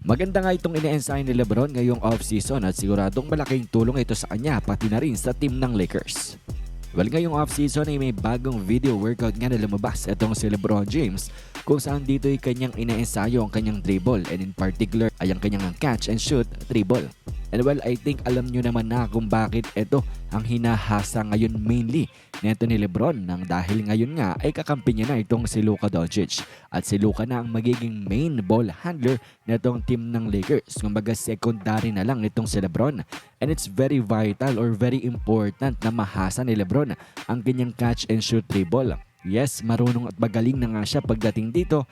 Maganda nga itong ine-ensign ni Lebron ngayong off-season at siguradong malaking tulong ito sa kanya pati na rin sa team ng Lakers. Well, ngayong off-season ay may bagong video workout nga na lumabas itong si Lebron James kung saan dito ay kanyang ine-ensayo ang kanyang dribble and in particular ay ang kanyang catch and shoot dribble. And well, I think alam nyo naman na kung bakit ito ang hinahasa ngayon mainly neto ni Lebron nang dahil ngayon nga ay kakampi niya na itong si Luka Doncic at si Luka na ang magiging main ball handler netong team ng Lakers. Kumbaga secondary na lang itong si Lebron and it's very vital or very important na mahasa ni Lebron ang kanyang catch and shoot dribble. Yes, marunong at magaling na nga siya pagdating dito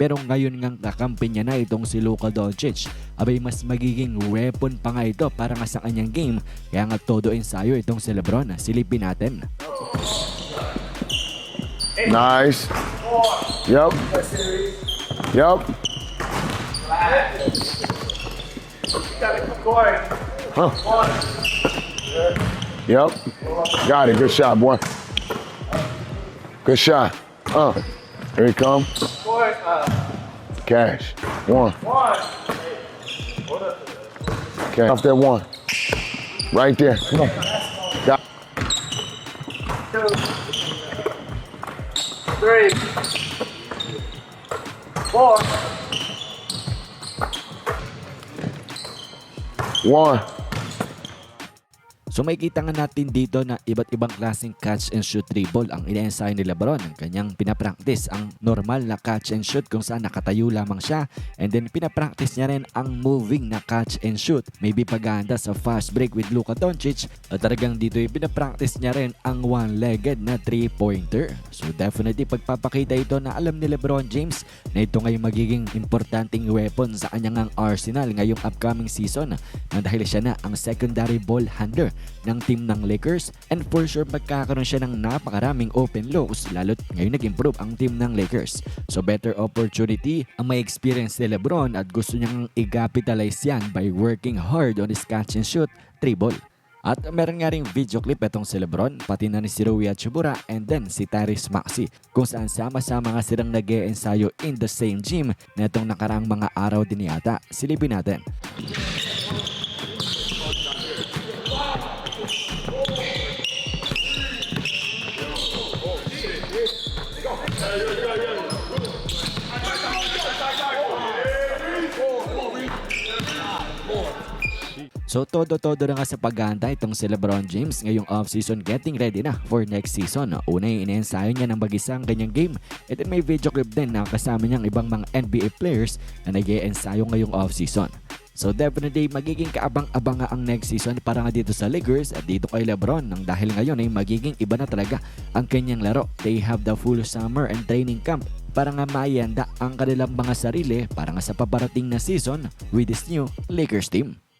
pero ngayon ngang kakampi niya na itong si Luka Doncic. Abay mas magiging weapon pa nga ito para nga sa kanyang game. Kaya nga todo ensayo itong si Lebron. Silipin natin. Nice. Yep. Yep. Huh. Yep. Got it. Good shot, boy. Good shot. Uh. Here he come. Cash. One. Okay. Off that one. Right there. Come on. Got three, four, one. So makikita nga natin dito na iba't ibang klaseng catch and shoot dribble ang ina-ensign ni Lebron. Ang kanyang pinapractice ang normal na catch and shoot kung saan nakatayo lamang siya. And then pinapractice niya rin ang moving na catch and shoot. Maybe paganda sa fast break with Luka Doncic. At talagang dito ay pinapractice niya rin ang one-legged na three-pointer. So definitely pagpapakita ito na alam ni Lebron James na ito ngay magiging importanteng weapon sa kanyang ang arsenal ngayong upcoming season na dahil siya na ang secondary ball handler ng team ng Lakers and for sure magkakaroon siya ng napakaraming open looks lalo't ngayon nag-improve ang team ng Lakers. So better opportunity ang may experience ni Lebron at gusto niyang i-capitalize yan by working hard on his catch and shoot dribble. At meron nga ring video clip itong si Lebron, pati na ni si Rui Hachimura and then si Tyrese Maxey kung saan sama-sama nga silang nag ensayo in the same gym na itong nakaraang mga araw din yata. Silipin natin. So todo-todo na nga sa paghahanda itong si Lebron James ngayong off-season getting ready na for next season. Una yung inensayo niya ng mag-isa ang kanyang game and may video clip din na kasama niyang ibang mga NBA players na nag ensayo ngayong off-season. So definitely magiging kaabang-abang nga ang next season para nga dito sa Lakers at dito kay Lebron nang dahil ngayon ay magiging iba na talaga ang kanyang laro. They have the full summer and training camp para nga mayanda ang kanilang mga sarili para nga sa paparating na season with this new Lakers team.